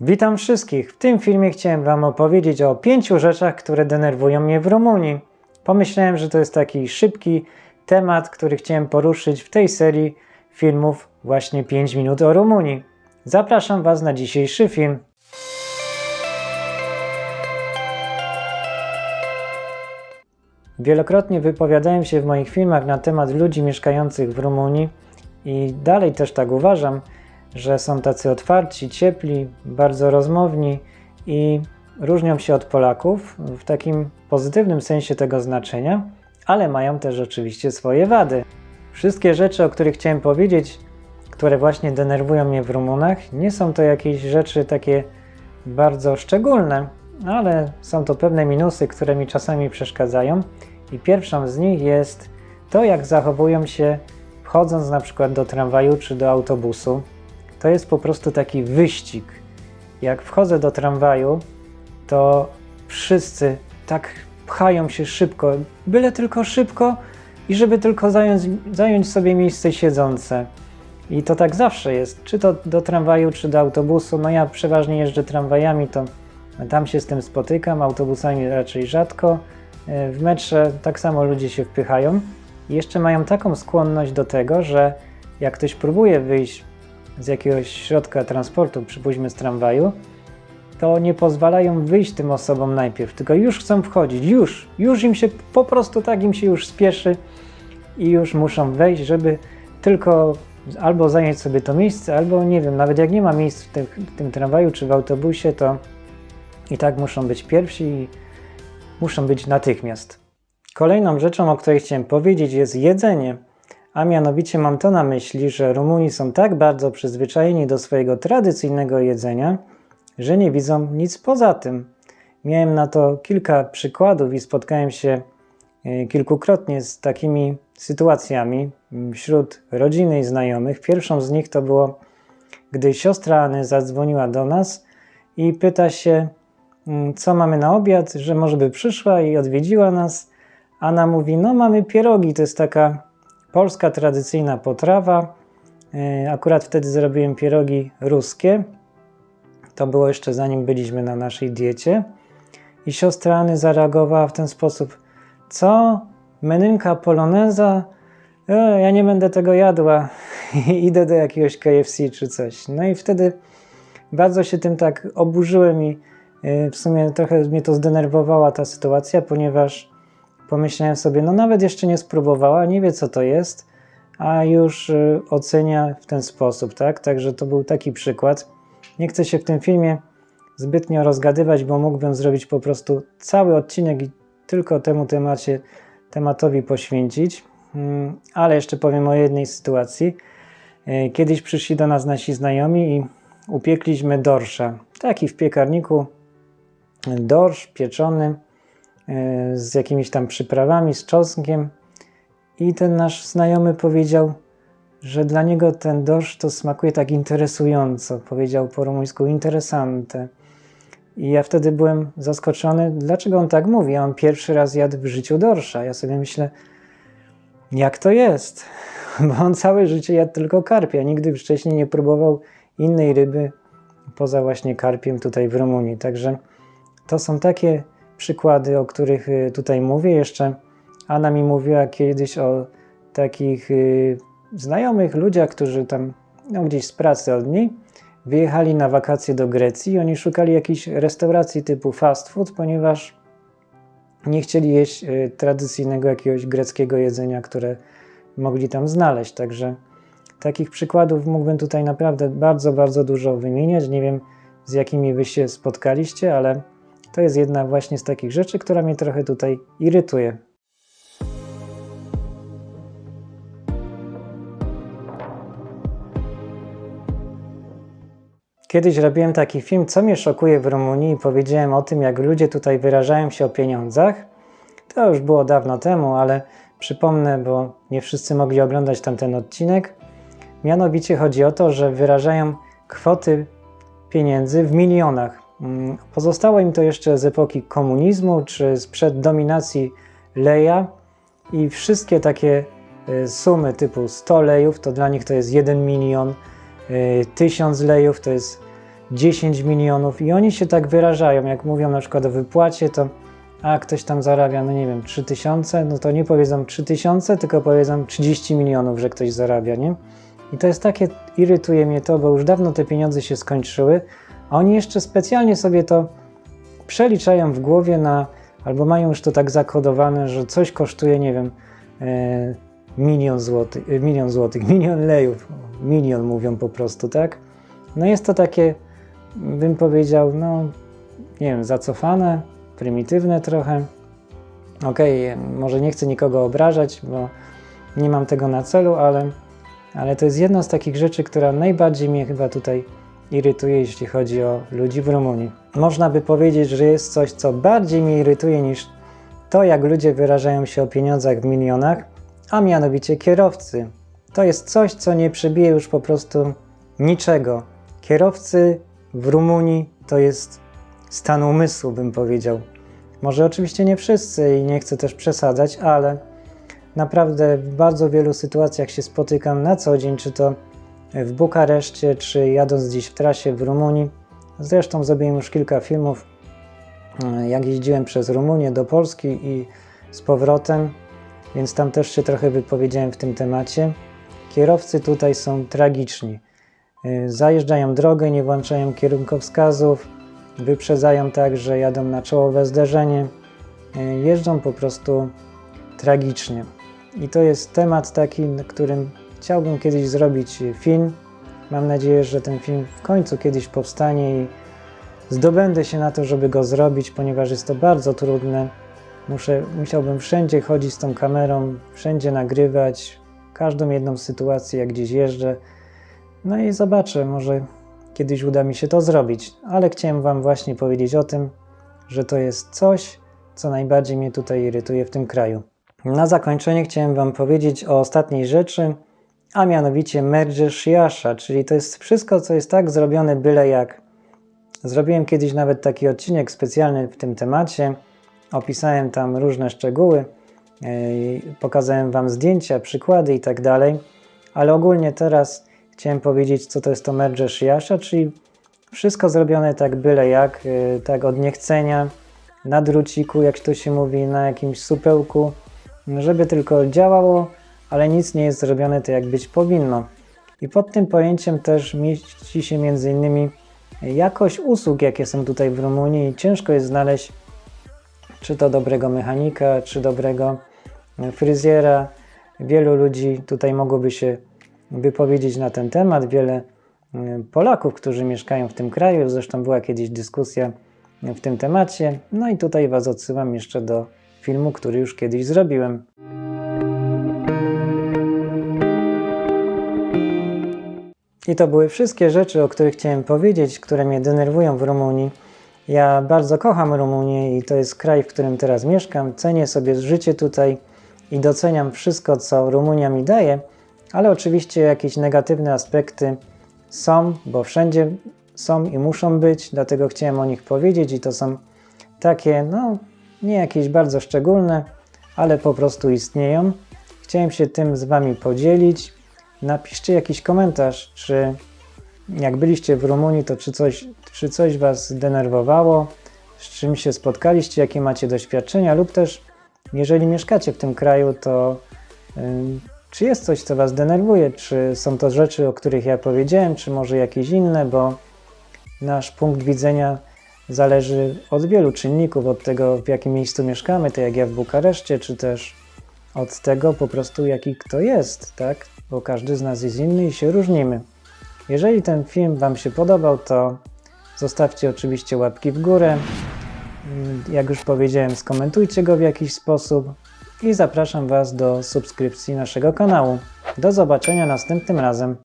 Witam wszystkich. W tym filmie chciałem Wam opowiedzieć o pięciu rzeczach, które denerwują mnie w Rumunii. Pomyślałem, że to jest taki szybki temat, który chciałem poruszyć w tej serii filmów właśnie 5 minut o Rumunii. Zapraszam Was na dzisiejszy film. Wielokrotnie wypowiadałem się w moich filmach na temat ludzi mieszkających w Rumunii i dalej też tak uważam, że są tacy otwarci, ciepli, bardzo rozmowni i różnią się od Polaków w takim pozytywnym sensie tego znaczenia, ale mają też oczywiście swoje wady. Wszystkie rzeczy, o których chciałem powiedzieć, które właśnie denerwują mnie w Rumunach, nie są to jakieś rzeczy takie bardzo szczególne, ale są to pewne minusy, które mi czasami przeszkadzają. I pierwszą z nich jest to, jak zachowują się wchodząc na przykład do tramwaju czy do autobusu. To jest po prostu taki wyścig. Jak wchodzę do tramwaju, to wszyscy tak pchają się szybko, byle tylko szybko i żeby tylko zająć, zająć sobie miejsce siedzące. I to tak zawsze jest, czy to do tramwaju, czy do autobusu. No ja przeważnie jeżdżę tramwajami, to tam się z tym spotykam, autobusami raczej rzadko. E, W metrze tak samo ludzie się wpychają. I jeszcze mają taką skłonność do tego, że jak ktoś próbuje wyjść z jakiegoś środka transportu, przypuśćmy z tramwaju, to nie pozwalają wyjść tym osobom najpierw, tylko już chcą wchodzić, już, już im się po prostu tak im się już spieszy i już muszą wejść, żeby tylko albo zająć sobie to miejsce, albo nie wiem, nawet jak nie ma miejsc w tym, w tym tramwaju czy w autobusie, to i tak muszą być pierwsi i muszą być natychmiast. Kolejną rzeczą, o której chciałem powiedzieć, jest jedzenie. A mianowicie mam to na myśli, że Rumuni są tak bardzo przyzwyczajeni do swojego tradycyjnego jedzenia, że nie widzą nic poza tym. Miałem na to kilka przykładów i spotkałem się e, kilkukrotnie z takimi sytuacjami wśród rodziny i znajomych. Pierwszą z nich to było, gdy siostra Any zadzwoniła do nas i pyta się, mm, co mamy na obiad, że może by przyszła i odwiedziła nas. Anna mówi: No, mamy pierogi, to jest taka polska tradycyjna potrawa. E, Akurat wtedy zrobiłem pierogi ruskie. To było jeszcze zanim byliśmy na naszej diecie. I siostra Anny zareagowała w ten sposób: Co? Menynka poloneza? E, ja nie będę tego jadła. Idę do jakiegoś KFC czy coś. No i wtedy bardzo się tym tak oburzyłem i e, w sumie trochę mnie to zdenerwowała ta sytuacja, ponieważ pomyślałem sobie, no nawet jeszcze nie spróbowała, nie wie co to jest, a już y, ocenia w ten sposób, tak? Także to był taki przykład. Nie chcę się w tym filmie zbytnio rozgadywać, bo mógłbym zrobić po prostu cały odcinek i tylko temu temacie, tematowi poświęcić. Mm, Ale jeszcze powiem o jednej sytuacji. Y, Kiedyś przyszli do nas nasi znajomi i upiekliśmy dorsza. Taki w piekarniku dorsz pieczony z jakimiś tam przyprawami, z czosnkiem. I ten nasz znajomy powiedział, że dla niego ten dorsz to smakuje tak interesująco. Powiedział po rumuńsku interesante. I ja wtedy byłem zaskoczony, dlaczego on tak mówi. A on pierwszy raz jadł w życiu dorsza. Ja sobie myślę, jak to jest? Bo on całe życie jadł tylko karpia. Nigdy wcześniej nie próbował innej ryby poza właśnie karpiem tutaj w Rumunii. Także to są takie przykłady, o których y, tutaj mówię. Jeszcze Anna mi mówiła kiedyś o takich y, znajomych ludziach, którzy tam no, gdzieś z pracy od niej wyjechali na wakacje do Grecji i oni szukali jakiejś restauracji typu fast food, ponieważ nie chcieli jeść y, tradycyjnego jakiegoś greckiego jedzenia, które mogli tam znaleźć. Także takich przykładów mógłbym tutaj naprawdę bardzo, bardzo dużo wymieniać. Nie wiem, z jakimi wy się spotkaliście, ale to jest jedna właśnie z takich rzeczy, która mnie trochę tutaj irytuje. Kiedyś robiłem taki film, co mnie szokuje w Rumunii i powiedziałem o tym, jak ludzie tutaj wyrażają się o pieniądzach. To już było dawno temu, ale przypomnę, bo nie wszyscy mogli oglądać tamten odcinek. Mianowicie chodzi o to, że wyrażają kwoty pieniędzy w milionach. Mm, Pozostało im to jeszcze z epoki komunizmu czy sprzed dominacji leja i wszystkie takie y, sumy typu 100 lejów to dla nich to jest 1 milion, y, 1000 lejów to jest 10 milionów i oni się tak wyrażają, jak mówią na przykład o wypłacie, to a ktoś tam zarabia, no nie wiem, 3000, no to nie powiedzą 3000, tylko powiedzą 30 milionów, że ktoś zarabia, nie? I to jest takie, irytuje mnie to, bo już dawno te pieniądze się skończyły, oni jeszcze specjalnie sobie to przeliczają w głowie na, albo mają już to tak zakodowane, że coś kosztuje, nie wiem, e, milion złotych, e, milion złotych, milion lejów, milion mówią po prostu, tak? No jest to takie, bym powiedział, no nie wiem, zacofane, prymitywne trochę. Okej, może nie chcę nikogo obrażać, bo nie mam tego na celu, ale, ale to jest jedna z takich rzeczy, która najbardziej mnie chyba tutaj irytuje, jeśli chodzi o ludzi w Rumunii. Można by powiedzieć, że jest coś, co bardziej mnie irytuje niż to, jak ludzie wyrażają się o pieniądzach w milionach, a mianowicie kierowcy. To jest coś, co nie przebije już po prostu niczego. Kierowcy w Rumunii to jest stan umysłu, bym powiedział. Może oczywiście nie wszyscy i nie chcę też przesadzać, ale naprawdę w bardzo wielu sytuacjach się spotykam na co dzień, czy to w Bukareszcie, czy jadąc gdzieś w trasie w Rumunii. Zresztą zrobiłem już kilka filmów, e, jak jeździłem przez Rumunię do Polski i z powrotem, więc tam też się trochę wypowiedziałem w tym temacie. Kierowcy tutaj są tragiczni. E, Zajeżdżają drogę, nie włączają kierunkowskazów, wyprzedzają tak, że jadą na czołowe zderzenie, e, jeżdżą po prostu tragicznie. I to jest temat taki, na którym chciałbym kiedyś zrobić film. Mam nadzieję, że ten film w końcu kiedyś powstanie i zdobędę się na to, żeby go zrobić, ponieważ jest to bardzo trudne. Muszę, musiałbym wszędzie chodzić z tą kamerą, wszędzie nagrywać, każdą jedną sytuację, jak gdzieś jeżdżę. No i zobaczę, może kiedyś uda mi się to zrobić, ale chciałem Wam właśnie powiedzieć o tym, że to jest coś, co najbardziej mnie tutaj irytuje w tym kraju. Na zakończenie chciałem Wam powiedzieć o ostatniej rzeczy, a mianowicie merge Shiasha, czyli to jest wszystko, co jest tak zrobione byle jak. Zrobiłem kiedyś nawet taki odcinek specjalny w tym temacie, opisałem tam różne szczegóły, yy, pokazałem Wam zdjęcia, przykłady i tak dalej, ale ogólnie teraz chciałem powiedzieć, co to jest to merge Shiasha, czyli wszystko zrobione tak byle jak, yy, tak od niechcenia, na druciku, jak to się mówi, na jakimś supełku, żeby tylko działało, ale nic nie jest zrobione tak, jak być powinno. I pod tym pojęciem też mieści się innymi jakość usług, jakie są tutaj w Rumunii. Ciężko jest znaleźć czy to dobrego mechanika, czy dobrego fryzjera. Wielu ludzi tutaj mogłoby się wypowiedzieć na ten temat. Wiele mm, Polaków, którzy mieszkają w tym kraju, zresztą była kiedyś dyskusja w tym temacie. No i tutaj Was odsyłam jeszcze do filmu, który już kiedyś zrobiłem. I to były wszystkie rzeczy, o których chciałem powiedzieć, które mnie denerwują w Rumunii. Ja bardzo kocham Rumunię i to jest kraj, w którym teraz mieszkam. Cenię sobie życie tutaj i doceniam wszystko, co Rumunia mi daje, ale oczywiście jakieś negatywne aspekty są, bo wszędzie są i muszą być, dlatego chciałem o nich powiedzieć i to są takie, no, nie jakieś bardzo szczególne, ale po prostu istnieją. Chciałem się tym z Wami podzielić. Napiszcie jakiś komentarz, czy jak byliście w Rumunii, to czy coś, czy coś Was denerwowało, z czym się spotkaliście, jakie macie doświadczenia, lub też jeżeli mieszkacie w tym kraju, to yy, czy jest coś, co Was denerwuje, czy są to rzeczy, o których ja powiedziałem, czy może jakieś inne, bo nasz punkt widzenia zależy od wielu czynników, od tego, w jakim miejscu mieszkamy, tak jak ja w Bukareszcie, czy też od tego po prostu, jaki kto jest, tak? Bo każdy z nas jest inny i się różnimy. Jeżeli ten film Wam się podobał, to zostawcie oczywiście łapki w górę. Jak już powiedziałem, skomentujcie go w jakiś sposób i zapraszam Was do subskrypcji naszego kanału. Do zobaczenia następnym razem.